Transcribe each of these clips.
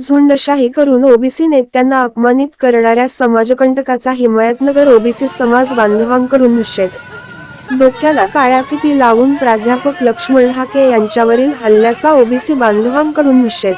झुंडशाही करून ओबीसी नेत्यांना अपमानित करणाऱ्या समाजकंटकाचा हिमायतनगर ओबीसी समाज बांधवांकडून निषेध. डोक्याला काळ्या फिती लावून प्राध्यापक लक्ष्मण हाके यांच्यावरील हल्ल्याचा ओबीसी बांधवांकडून निषेध.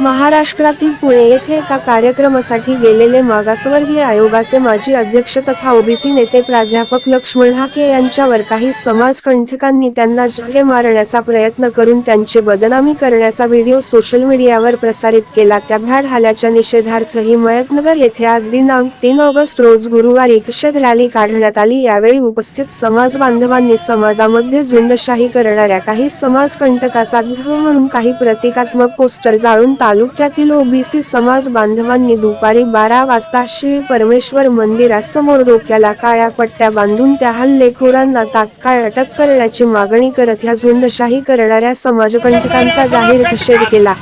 महाराष्ट्रातील पुणे येथे एका कार्यक्रमासाठी गेलेले मागासवर्गीय आयोगाचे माजी अध्यक्ष तथा ओबीसी नेते प्राध्यापक लक्ष्मण हाके यांच्यावर काही समाजकंठकांनी त्यांना जागे मारण्याचा प्रयत्न करून त्यांची बदनामी करण्याचा व्हिडिओ सोशल मीडियावर प्रसारित केला. त्या भ्याड हाल्याच्या निषेधार्थ मयतनगर येथे आज दिनांक तीन ऑगस्ट रोज गुरुवारी निषेध रॅली काढण्यात आली. यावेळी उपस्थित समाज बांधवांनी समाजामध्ये झुंडशाही करणाऱ्या काही समाजकंटकाचा म्हणून काही प्रतिकात्मक पोस्टर जाळून तालुक्यातील ओबीसी समाज बांधवांनी दुपारी बारा वाजता श्री परमेश्वर मंदिरासमोर डोक्याला काळ्या पट्ट्या बांधून त्या हल्लेखोरांना तात्काळ अटक करण्याची मागणी करत ह्या झुंडशाही करणाऱ्या समाजकंटकांचा जाहीर निषेध केला.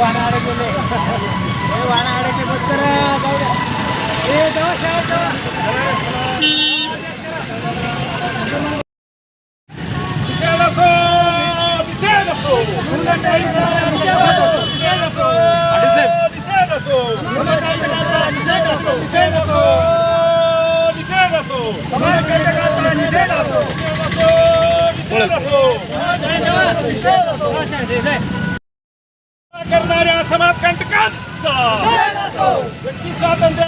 वानाडे गेले. हे वानाडे बस तर Dice करणाऱ्या समाजकंटकांचा व्यक्ती स्वातंत्र्य